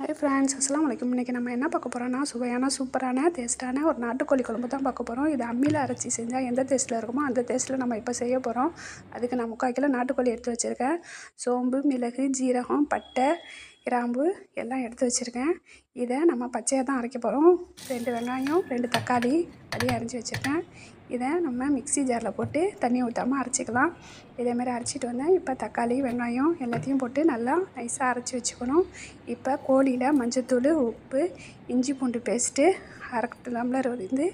Hi friends அஸ்லாம் வலைக்கும் இன்றைக்கி நம்ம என்ன பார்க்க போகிறோம்னா சுவையான சூப்பரான டேஸ்ட்டான ஒரு நாட்டுக்கோழி குழம்பு தான் பார்க்க போகிறோம் இது அம்மியில் அரைச்சி செஞ்சால் எந்த டேஸ்ட்டில் இருக்குமோ அந்த டேஸ்ட்டில் நம்ம இப்போ செய்ய போகிறோம் அதுக்கு நான் முக்கால் கிலோ நாட்டுக்கோழி எடுத்து வச்சுருக்கேன். சோம்பு மிளகு ஜீரகம் பட்டை கிராம்பு எல்லாம் எடுத்து வச்சுருக்கேன். இதை நம்ம பச்சையாக தான் அரைக்க போகிறோம் ரெண்டு வெங்காயம் ரெண்டு தக்காளி அதையும் அரைஞ்சி வச்சுருக்கேன். இதை நம்ம மிக்ஸி ஜாரில் போட்டு தண்ணி ஊற்றாமல் அரைச்சிக்கலாம். இதேமாரி அரைச்சிட்டு வந்தேன் இப்போ தக்காளி வெங்காயம் எல்லாத்தையும் போட்டு நல்லா நைஸாக அரைச்சி வச்சுக்கணும். இப்போ கோழியில் மஞ்சத்தூள் உப்பு இஞ்சி பூண்டு பேஸ்ட்டு அரை டம்ளர் வந்து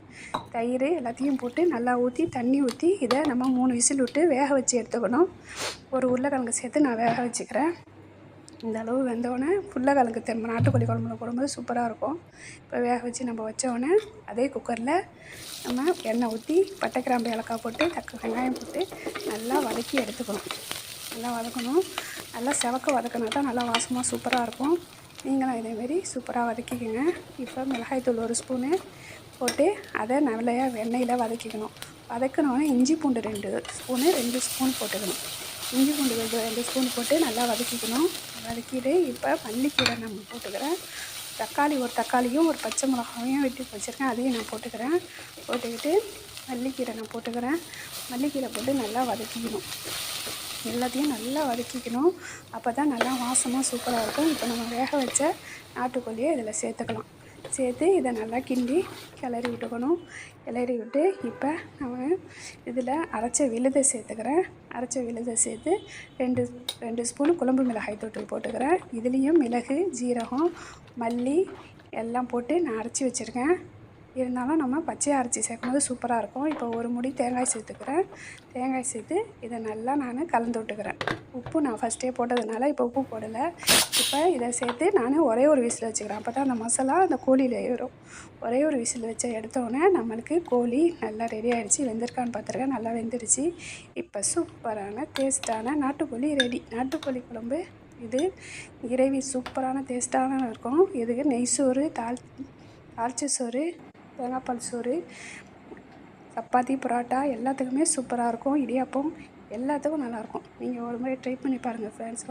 தயிர் எல்லாத்தையும் போட்டு நல்லா ஊற்றி தண்ணி ஊற்றி இதை நம்ம மூணு விசில் விட்டு வேக வச்சு எடுத்துக்கணும். ஒரு உருளைக்கிழங்கு சேர்த்து நான் வேக வச்சுக்கிறேன். இந்த அளவு வெந்தோடனே கலக்கு திரும்ப நாட்டுக்கோழி குழம்புல போடும்போது சூப்பராக இருக்கும். இப்போ வேக வச்சு நம்ம வச்சோடனே அதே குக்கரில் நம்ம எண்ணெய் ஊற்றி பட்டை கிராம்பு ஏலக்காய் போட்டு தக்க வெங்காயம் போட்டு நல்லா வதக்கி எடுத்துக்கணும். நல்லா வதக்கணும். நல்லா செவக்க வதக்கினா தான் நல்லா வாசமாக சூப்பராக இருக்கும். நீங்களும் இதேமாரி சூப்பராக வதக்கிக்கோங்க. இப்போ மிளகாய்த்தூள் ஒரு ஸ்பூனு போட்டு அதை நல்லையா எண்ணெயில் வதக்கிக்கணும். வதக்கினோடனே இஞ்சி பூண்டு ரெண்டு ஸ்பூனு ரெண்டு ஸ்பூன் போட்டுக்கணும். இஞ்சி பூண்டு ரெண்டு ரெண்டு ஸ்பூன் போட்டு நல்லா வதக்கிக்கணும். வதக்கிட்டு இப்போ மல்லிக்கீரை நம்ம போட்டுக்கிறேன். தக்காளி ஒரு தக்காளியும் ஒரு பச்சை மிளகாயும் வெட்டி வச்சுருக்கேன். அதையும் நான் போட்டுக்கிறேன். போட்டுக்கிட்டு மல்லிக்கீரை நான் போட்டுக்கிறேன். மல்லிக்கீரை போட்டு நல்லா வதக்கிக்கணும். எல்லாத்தையும் நல்லா வதக்கிக்கணும். அப்போ தான் நல்லா வாசமாக சூப்பராக இருக்கும். இப்போ நம்ம வேக வச்ச நாட்டுக்கோழியை இதில் சேர்த்துக்கலாம். சேர்த்து இதை நல்லா கிண்டி கிளறி விட்டுக்கணும். கிளறி விட்டு இப்போ நான் இதில் அரைச்ச விழுதை சேர்த்துக்கிறேன். அரைச்ச விழுதை சேர்த்து ரெண்டு ரெண்டு ஸ்பூன் குழம்பு மிளகாய் தூள் போட்டுக்கிறேன். இதுலேயும் மிளகு ஜீரகம் மல்லி எல்லாம் போட்டு நான் அரைச்சி வச்சுருக்கேன். இருந்தாலும் நம்ம பச்சையாக அரைச்சி சேர்க்கும்போது சூப்பராக இருக்கும். இப்போ ஒரு முடி தேங்காய் சேர்த்துக்கிறேன். தேங்காய் சேர்த்து இதை நல்லா நான் கலந்து விட்டுக்கிறேன். உப்பு நான் ஃபஸ்ட்டே போட்டதுனால இப்போ உப்பு போடலை. இப்போ இதை சேர்த்து நான் ஒரே ஒரு விசில் வச்சுக்கிறேன். அப்போ தான் அந்த மசாலா அந்த கோழியில் ஏறும். ஒரே ஒரு விசில் வச்சு எடுத்தோடனே நம்மளுக்கு கோழி நல்லா ரெடி ஆகிடுச்சு வெந்திருக்கான்னு பார்த்துருக்கேன். நல்லா வெந்துருச்சு. இப்போ சூப்பரான டேஸ்ட்டான நாட்டுக்கோழி ரெடி நாட்டுக்கோழி குழம்பு இது கிரேவி சூப்பரான டேஸ்ட்டான இருக்கும். இதுக்கு நெய் சோறு தாள் தாளிச்ச சோறு தேங்காய்பால் சோறு சப்பாத்தி பரோட்டா எல்லாத்துக்குமே சூப்பராக இருக்கும். இடியாப்பம் எல்லாத்துக்கும் நல்லாயிருக்கும் நீங்கள் ஒரு முறை ட்ரை பண்ணி பாருங்கள் ஃப்ரெண்ட்ஸ்